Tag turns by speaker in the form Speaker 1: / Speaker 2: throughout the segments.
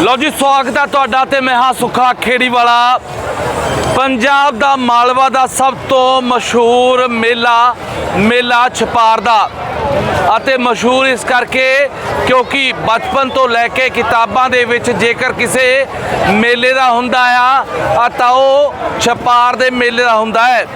Speaker 1: ਲਓ ਜੀ, ਸਵਾਗਤ ਹੈ ਤੁਹਾਡਾ ਤੇ ਮੈਂ ਹਾਂ ਸੁਖਾ ਖੇੜੀ ਵਾਲਾ ਪੰਜਾਬ ਦਾ ਮਾਲਵਾ ਦਾ ਸਭ ਤੋਂ ਮਸ਼ਹੂਰ ਮੇਲਾ ਮੇਲਾ ਛਪਾਰ ਦਾ। ਅਤੇ ਮਸ਼ਹੂਰ ਇਸ ਕਰਕੇ ਕਿਉਂਕਿ ਬਚਪਨ ਤੋਂ ਲੈ ਕੇ ਕਿਤਾਬਾਂ ਦੇ ਵਿੱਚ ਜੇਕਰ ਕਿਸੇ ਮੇਲੇ ਦਾ ਹੁੰਦਾ ਆ ਆ ਤਾਂ ਉਹ ਛਪਾਰ ਦੇ ਮੇਲੇ ਦਾ ਹੁੰਦਾ ਹੈ।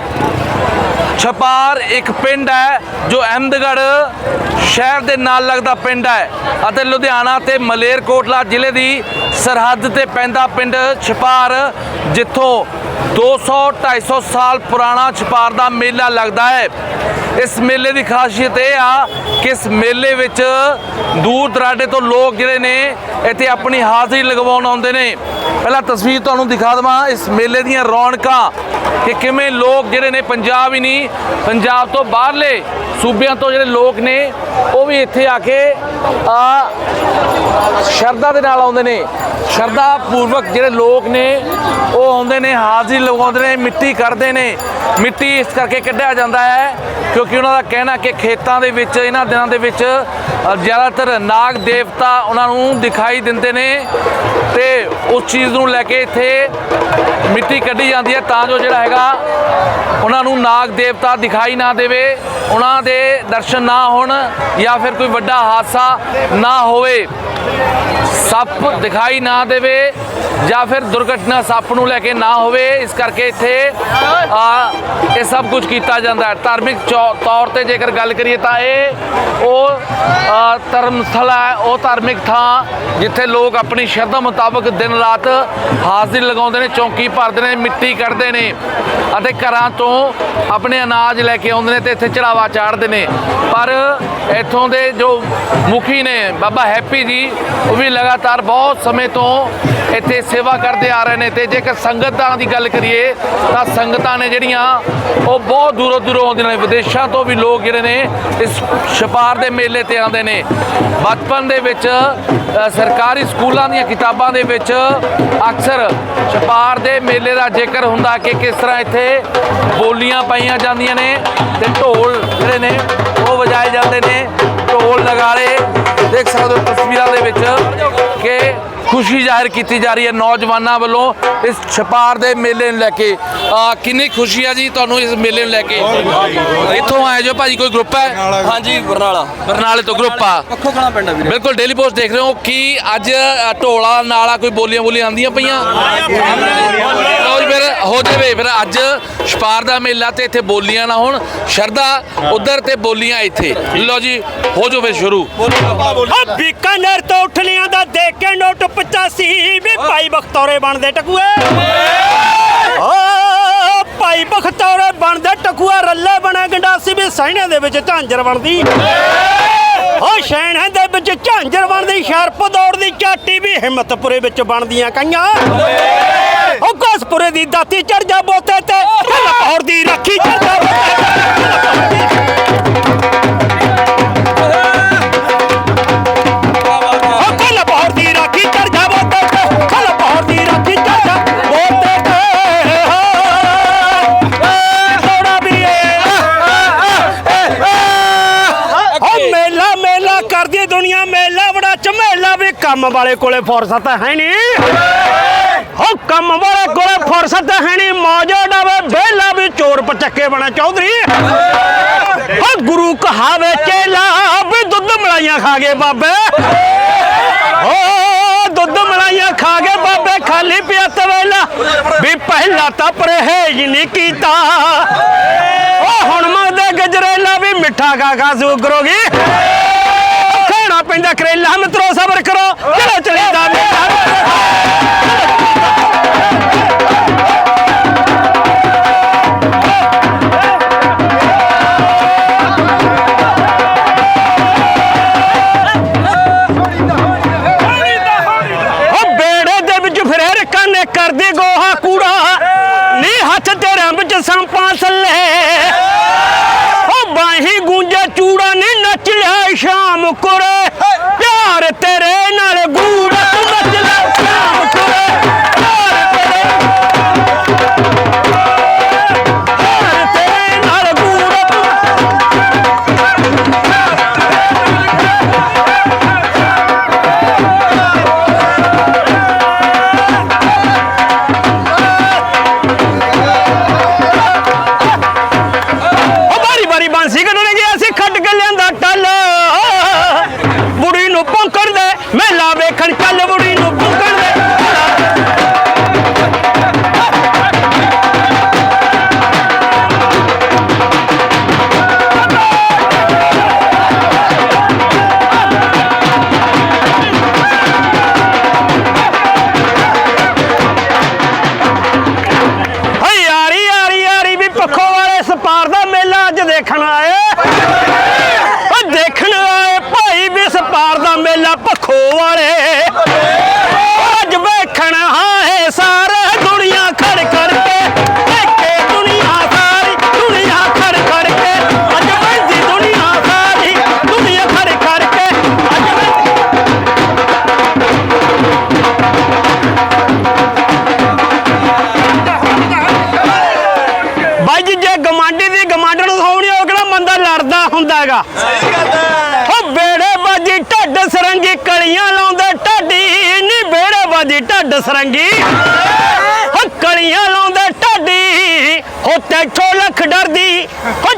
Speaker 1: ਛਪਾਰ ਇੱਕ ਪਿੰਡ ਹੈ ਜੋ ਅਹਿਮਦਗੜ੍ਹ ਸ਼ਹਿਰ ਦੇ ਨਾਲ ਲੱਗਦਾ ਪਿੰਡ ਹੈ ਅਤੇ ਲੁਧਿਆਣਾ ਤੇ ਮਲੇਰਕੋਟਲਾ ਜ਼ਿਲ੍ਹੇ ਦੀ ਸਰਹੱਦ ਤੇ ਪੈਂਦਾ ਪਿੰਡ ਛਪਾਰ, ਜਿੱਥੋਂ 200 250 ਸਾਲ ਪੁਰਾਣਾ ਛਪਾਰ ਦਾ ਮੇਲਾ ਲੱਗਦਾ ਹੈ। ਇਸ ਮੇਲੇ ਦੀ ਖਾਸੀਅਤ ਇਹ ਆ ਕਿ ਇਸ ਮੇਲੇ ਵਿੱਚ ਦੂਰ ਦਰਾਡੇ ਤੋਂ ਲੋਕ ਜਿਹੜੇ ਨੇ ਇੱਥੇ ਆਪਣੀ ਹਾਜ਼ਰੀ ਲਗਵਾਉਣ ਆਉਂਦੇ ਨੇ। ਪਹਿਲਾਂ ਤਸਵੀਰ ਤੁਹਾਨੂੰ ਦਿਖਾ ਦਵਾਂ ਇਸ ਮੇਲੇ ਦੀਆਂ ਰੌਣਕਾਂ ਕਿ ਕਿਵੇਂ ਲੋਕ ਜਿਹੜੇ ਨੇ ਪੰਜਾਬ ਹੀ ਨਹੀਂ, ਪੰਜਾਬ ਤੋਂ ਬਾਹਰਲੇ ਸੂਬਿਆਂ ਤੋਂ ਜਿਹੜੇ ਲੋਕ ਨੇ, ਉਹ ਵੀ ਇੱਥੇ ਆ ਕੇ, ਆ, ਸ਼ਰਧਾ ਦੇ ਨਾਲ ਆਉਂਦੇ ਨੇ। ਸ਼ਰਧਾ ਪੂਰਵਕ ਜਿਹੜੇ ਲੋਕ ਨੇ, ਉਹ ਆਉਂਦੇ ਨੇ, ਹਾਜ਼ਰੀ ਲਗਾਉਂਦੇ ਨੇ, ਮਿੱਟੀ ਕਰਦੇ ਨੇ। ਮਿੱਟੀ ਇਸ ਕਰਕੇ ਕੱਢਿਆ ਜਾਂਦਾ ਹੈ ਕਿ ਕਿਉਂਕਿ ਉਹਨਾਂ ਦਾ ਕਹਿਣਾ ਕਿ ਖੇਤਾਂ ਦੇ ਵਿੱਚ, ਇਹਨਾਂ ਦਿਨਾਂ ਦੇ ਵਿੱਚ ਜ਼ਿਆਦਾਤਰ ਨਾਗ ਦੇਵਤਾ ਉਹਨਾਂ ਨੂੰ ਦਿਖਾਈ ਦਿੰਦੇ ਨੇ ਤੇ ਉਸ ਚੀਜ਼ ਨੂੰ ਲੈ ਕੇ ਇੱਥੇ ਮਿੱਟੀ ਕੱਢੀ ਜਾਂਦੀ ਹੈ ਤਾਂ ਜੋ ਜਿਹੜਾ ਹੈਗਾ ਉਹਨਾਂ ਨੂੰ ਨਾਗ ਦੇਵਤਾ ਦਿਖਾਈ ਨਾ ਦੇਵੇ, ਉਹਨਾਂ ਦੇ ਦਰਸ਼ਨ ਨਾ ਹੋਣ ਜਾਂ ਫਿਰ ਕੋਈ ਵੱਡਾ ਹਾਦਸਾ ਨਾ ਹੋਵੇ। ਸੱਪ ਦਿਖਾਈ ਨਾ ਦੇਵੇ ਜਾਂ ਫਿਰ ਦੁਰਘਟਨਾ ਸੱਪ ਨੂੰ ਲੈ ਕੇ ਨਾ ਹੋਵੇ, ਇਸ ਕਰਕੇ ਇੱਥੇ ਇਹ ਸਭ ਕੁਝ ਕੀਤਾ ਜਾਂਦਾ ਹੈ। ਧਾਰਮਿਕ ਚੌ- ਤੌਰ ਤੇ ਜੇਕਰ ਗੱਲ ਕਰੀਏ ਤਾਂ ਇਹ ਉਹ ਆ, ਧਰਮ ਸਥਲ ਹੈ ਉਹ ਧਾਰਮਿਕ ਥਾਂ ਜਿੱਥੇ ਲੋਕ ਆਪਣੀ ਸ਼ਰਧਾ ਮੁਤਾਬਕ ਦਿਨ ਰਾਤ ਹਾਜ਼ਰੀ ਲਗਾਉਂਦੇ ਨੇ ਚੌਂਕੀ ਭਰਦੇ ਨੇ ਮਿੱਟੀ ਕੱਢਦੇ ਨੇ ਅਤੇ ਘਰਾਂ ਤੋਂ ਆਪਣੇ ਅਨਾਜ ਲੈ ਕੇ ਆਉਂਦੇ ਨੇ ਤੇ ਇੱਥੇ ਚੜਾਵਾ ਚਾੜਦੇ ਨੇ। ਪਰ ਇੱਥੋਂ ਦੇ ਜੋ ਮੁਖੀ ਨੇ ਬਾਬਾ ਹੈਪੀ ਜੀ ਉਹ ਵੀ ਲਗਾਤਾਰ ਬਹੁਤ ਸਮੇਂ ਤੋਂ ਇੱਥੇ ਸੇਵਾ ਕਰਦੇ ਆ ਰਹੇ ਨੇ ਤੇ ਜੇਕਰ ਸੰਗਤਾਂ ਦੀ ਗੱਲ ਕਰੀਏ ਤਾਂ ਸੰਗਤਾਂ ਨੇ ਜਿਹੜੀਆਂ ਉਹ ਬਹੁਤ ਦੂਰੋਂ ਦੂਰੋਂ ਆਉਂਦੀਆਂ ਨੇ ਵਿਦੇਸ਼ਾਂ ਤੋਂ ਵੀ ਲੋਕ ਜਿਹੜੇ ਨੇ ਇਸ ਛਪਾਰ ਦੇ ਮੇਲੇ ਤੇ ਆਉਂਦੇ ਨੇ। ਬਚਪਨ ਦੇ ਵਿੱਚ ਸਰਕਾਰੀ ਸਕੂਲਾਂ ਦੀਆਂ ਕਿਤਾਬਾਂ ਦੇ ਵਿੱਚ ਅਕਸਰ ਛਪਾਰ ਦੇ ਮੇਲੇ ਦਾ ਜ਼ਿਕਰ ਹੁੰਦਾ ਕਿ ਕਿਸ ਤਰ੍ਹਾਂ ਇੱਥੇ ਬੋਲੀਆਂ ਪਾਈਆਂ ਜਾਂਦੀਆਂ ਨੇ ਤੇ ਢੋਲ ਜਿਹੜੇ ਨੇ ਉਹ ਵਜਾਏ ਜਾਂਦੇ ਨੇ। ਢੋਲ ਨਗਾਰੇ ਦੇਖ ਸਕਦੇ ਹੋ ਤਸਵੀਰਾਂ ਦੇ ਵਿੱਚ। ਖੁਸ਼ੀ ਜ਼ਾਹਿਰ ਕੀਤੀ ਜਾ ਰਹੀ ਹੈ ਨੌਜਵਾਨਾਂ ਵੱਲੋਂ ਇਸ ਛਪਾਰ ਦੇ ਮੇਲੇ ਨੂੰ ਲੈ ਕੇ। ਆ ਕਿੰਨੀ ਖੁਸ਼ੀ ਆ ਜੀ ਤੁਹਾਨੂੰ ਇਸ ਮੇਲੇ ਨੂੰ ਲੈ ਕੇ। ਇੱਥੋਂ ਆਏ ਜੋ ਭਾਜੀ ਕੋਈ ਗਰੁੱਪ ਹੈ?
Speaker 2: ਹਾਂਜੀ ਬਰਨਾਲਾ।
Speaker 1: ਬਰਨਾਲੇ ਤੋਂ ਗਰੁੱਪ ਆ।
Speaker 2: ਪੱਖੋ ਕਣਾ ਪਿੰਡ ਆ ਵੀਰੇ।
Speaker 1: ਬਿਲਕੁਲ ਡੇਲੀ ਪੋਸਟ ਦੇਖ ਰਹੇ ਹੋ ਕਿ ਅੱਜ ਢੋਲਾ ਨਾਲਾ ਕੋਈ ਬੋਲੀਆਂ ਬੋਲੀਆਂ ਆਉਂਦੀਆਂ ਪਈਆਂ। ਲਓ ਜੀ ਫਿਰ ਹੋ ਜਾਵੇ ਫਿਰ ਅੱਜ ਛਪਾਰ ਦਾ ਮੇਲਾ ਤੇ ਇੱਥੇ ਬੋਲੀਆਂ ਨਾ ਹੋਣ। ਸ਼ਰਦਾ ਉਧਰ ਤੇ ਬੋਲੀਆਂ ਇੱਥੇ। ਲਓ ਜੀ ਹੋ ਜਾਓ ਫਿਰ ਸ਼ੁਰੂ
Speaker 3: ਆ ਬੀਕਾਨੇਰ ਤੋਂ ਉਠਲੀਆਂ ਦਾ ਦੇਖ ਕੇ ਨੋਟ 85 ਵੀ ਭਾਈ ਬਖਤੌਰੇ ਬਣਦੇ ਟਕੂਏ। ਓ ਭਾਈ ਬਖਤੌਰੇ ਬਣਦੇ ਟਕੂਆ ਰੱਲੇ ਬਣਾ ਗੰਡਾਸੀ ਵੀ ਸੈਣੇ ਦੇ ਵਿੱਚ ਝਾਂਜਰ ਬਣਦੀ। ਓ ਸੈਣੇ ਦੇ ਵਿੱਚ ਝਾਂਜਰ ਬਣਦੀ ਸ਼ਰਪ ਦੌੜਦੀ ਚਾਟੀ ਵੀ ਹਿੰਮਤਪੁਰੇ ਵਿੱਚ ਬਣਦੀਆਂ ਕਈਆਂ। ਓ ਕੋਸਪੁਰੇ ਦੀ ਦਾਤੀ ਚੜ ਜਾ ਬੋਤੇ ਤੇ ਲਾਹੌਰ ਦੀ ਰੱਖੀ ਬੜਾ ਵੀ ਕੰਮ ਵਾਲੇ ਕੋਲੇ ਫੁਰਸਤ ਹੈ ਨਹੀਂ। ਓ ਕੰਮ ਵਾਲੇ ਕੋਲੇ ਫੁਰਸਤ ਹੈ ਨਹੀਂ, ਮੌਜੋ ਡਾਵੇ ਬੇਲਾ ਵੀ ਚੋਰ ਪਚੱਕੇ ਬਣਾ, ਚੌਧਰੀ। ਓ ਗੁਰੂ ਕਹਾਵੇ ਚੇਲਾ ਵੀ ਦੁੱਧ ਮਲਾਈਆਂ ਖਾ ਗਏ ਬਾਬੇ। ਓ ਦੁੱਧ ਮਲਾਈਆਂ ਖਾ ਗਏ ਬਾਬੇ, ਖਾਲੀ ਪਿਆ ਤਵੇਲਾ ਵੀ ਪਹਿਲਾ ਤਾਂ ਪਰਹੇਜ ਨਹੀਂ ਕੀਤਾ। ਉਹ ਹੁਣ ਮੰਗਦੇ ਗਜਰੇਲਾ ਵੀ ਮਿੱਠਾ ਖਾ ਖਾ ਸੁਗਰੋਗੀ ਖਾਣਾ ਪੈਂਦਾ ਕਰੇਲਾ, ਮਿੱਤਰੋ, ਸਬਰ ਕਰੋ। ਚਲੋ ਚਲੀਦਾ ਮੇਲਾ ਓ ਬੇੜੇ ਦੇ ਵਿੱਚ ਫਿਰੇ ਕਰਦੇ ਗੋਹਾ ਕੂੜਾ। ਨੀ ਹੱਥ ਤੇਰੇ ਵਿੱਚ ਸੰਪਾਂ ਥੱਲੇ। ਓ ਬਾਹੀ ਗੂੰਜਾ ਚੂੜਾ ਨੀ ਨੱਚ ਲਿਆ ਸ਼ਾਮ ਕੁਰੇ। ਕਲੀਆਂ ਲਾਉਂਦੇ ਢੱਡੀ ਨੀ ਬੇੜੇ ਬਾਜੀ ਢੱਡ ਸਰੰਗੀ। ਹੋ। ਕਲੀਆਂ ਲਾਉਂਦੇ ਢੱਡੀ ਹੋ ਤੈਥੋਂ ਲੱਖ ਡਰਦੀ। ਹੋ